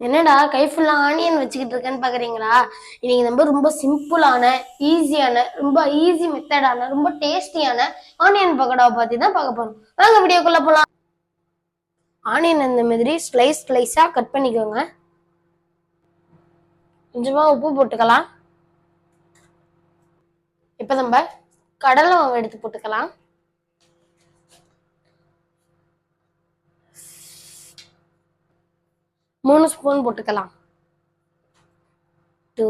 என்னடா கை ஃபுல்லா ஆனியன் வச்சுக்கிட்டு இருக்கேன்னு பாக்குறீங்களா? இன்னைக்கு நம்ம ரொம்ப சிம்பிளான ஈஸியான ரொம்ப ஈஸி மெத்தடான ரொம்ப டேஸ்டியான ஆனியன் பக்கோடாவை பத்தி தான் பார்க்க போறோம். வாங்க வீடியோக்குள்ள போலாம். ஆனியன் இந்த மாதிரி ஸ்லைஸ் ஸ்லைஸா கட் பண்ணிக்கோங்க. கொஞ்சமா உப்பு போட்டுக்கலாம். இப்ப நம்ம கடலை மாவு எடுத்து போட்டுக்கலாம். மூணு ஸ்பூன் போட்டுக்கலாம். டூ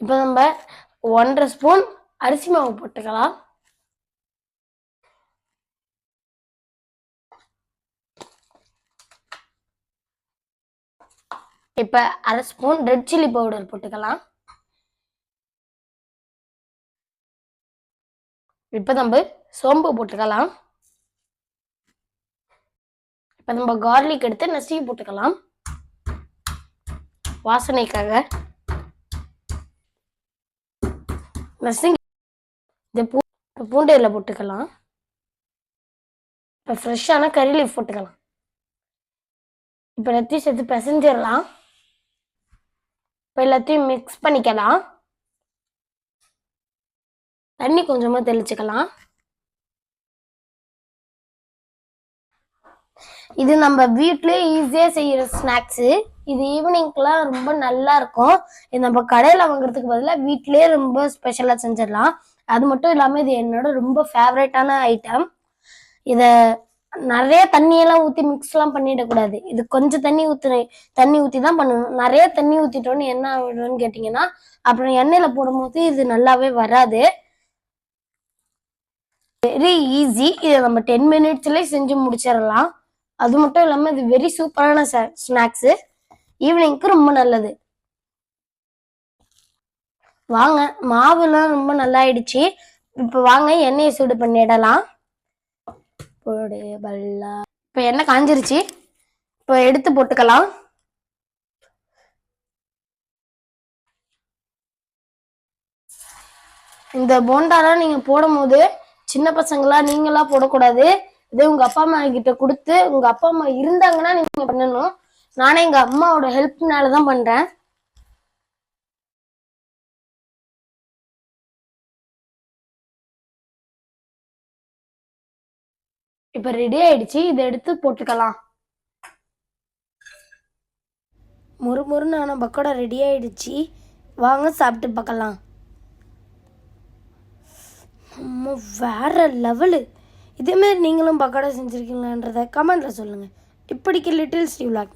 இப்போ நம்ம ஒன்றரை ஸ்பூன் அரிசி மாவு போட்டுக்கலாம். இப்போ அரை ஸ்பூன் ரெட் சில்லி பவுடர் போட்டுக்கலாம். இப்போ நம்ம சோம்பு போட்டுக்கலாம். இப்போ நம்ம கார்லிக் எடுத்து நசுக்கி போட்டுக்கலாம். வாசனைக்காக. நசுங்கி இந்த பூ இப்போ பூண்டு இதில் போட்டுக்கலாம். இப்போ ஃப்ரெஷ்ஷான கறி லீஃப் போட்டுக்கலாம். இப்போ எல்லாத்தையும் சேர்த்து பிசைஞ்சிடலாம். இப்போ எல்லாத்தையும் மிக்ஸ் பண்ணிக்கலாம். தண்ணி கொஞ்சமாக தெளிச்சுக்கலாம். இது நம்ம வீட்லயே ஈஸியா செய்யற ஸ்நாக்ஸ் இது ஈவினிங்க்குலாம் ரொம்ப நல்லா இருக்கும். இது நம்ம கடையில வாங்குறதுக்கு பதிலாக வீட்லயே ரொம்ப ஸ்பெஷலா செஞ்சிடலாம். அது மட்டும் இல்லாம இது என்னோட ரொம்ப ஃபேவரட்டான ஐட்டம் இத நிறைய தண்ணியெல்லாம் ஊத்தி மிக்ஸ் எல்லாம் பண்ணிடக்கூடாது. இது கொஞ்சம் தண்ணி ஊத்து தண்ணி ஊத்தி தான் பண்ணணும். நிறைய தண்ணி ஊத்திட்டோன்னு என்ன ஆகிடும்னு கேட்டிங்கன்னா அப்புறம் எண்ணெயில போடும்போது இது நல்லாவே வராது. வெரி ஈஸி இதை நம்ம டென் மினிட்ஸ்லேயே செஞ்சு முடிச்சிடலாம். அது மட்டும் இல்லாமல் இது வெரி சூப்பரான ஸ்நாக்ஸு ஈவினிங்க்கு ரொம்ப நல்லது. வாங்க மாவுலாம் ரொம்ப நல்லா ஆயிடுச்சு இப்போ வாங்க எண்ணெயை சூடு பண்ணிடலாம். போடு பல்லா. இப்போ எண்ணெய் காஞ்சிருச்சு. இப்போ எடுத்து போட்டுக்கலாம். இந்த போண்டாலாம் நீங்க போடும்போது சின்ன பசங்களா நீங்களா போடக்கூடாது. இதே உங்க அப்பா அம்மா கிட்ட கொடுத்து உங்க அப்பா அம்மா இருந்தாங்கன்னா நீங்க பண்ணணும். நானே எங்க அம்மாவோட ஹெல்ப்னால தான் பண்றேன். இப்ப ரெடி ஆயிடுச்சு. இதை எடுத்து போட்டுக்கலாம். முறுமுறுன்னு ஆனால் பக்கோடா ரெடி ஆயிடுச்சு. வாங்க சாப்பிட்டு பார்க்கலாம். அம்மா வேற லெவலு. இதேமாரி நீங்களும் பக்கோடா செஞ்சுருக்கீங்களான்றத கமெண்டில் சொல்லுங்கள் இப்படிக்கு லிட்டில் ஸ்ரீ விளாக்